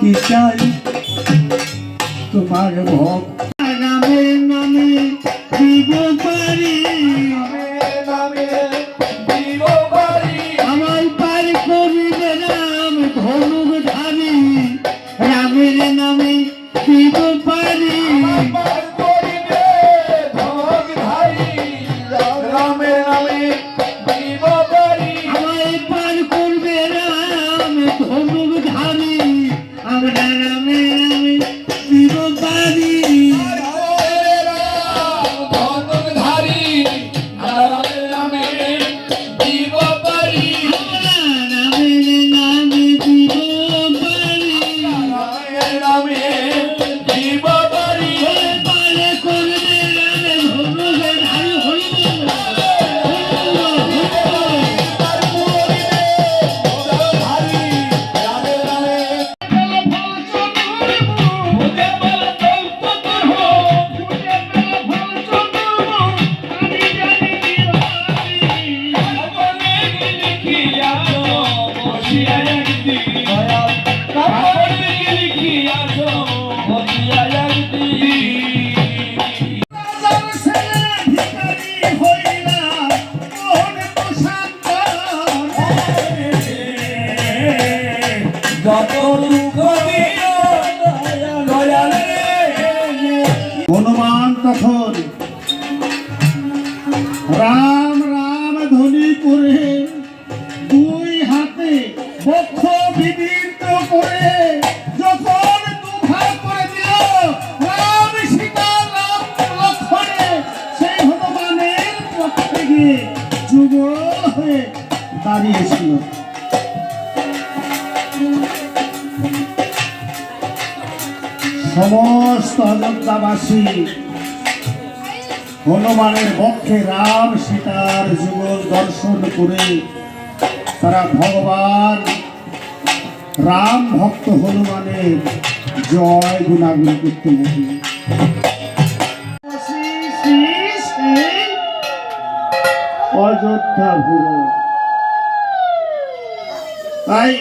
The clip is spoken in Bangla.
কি চাই? তোমার ভক্ত নামে পারি আমার রাম ধনুক ধারি। পারি হনুমান তখন। রাম রাম ধ্বনি করে দুই হাতে বক্ষ বিদীর্ণ করে যখন দুভাগ করে দিল, রাম সীতা হয়ে দাঁড়িয়েছিল। সমস্ত অযোধ্যাবাসী হনুমানের পক্ষে রাম সীতার যুগল দর্শন করে তারা ভগবান, রাম ভক্ত হনুমানের জয় গুণাগুণ করতে লাগে অযোধ্যা ভুব তাই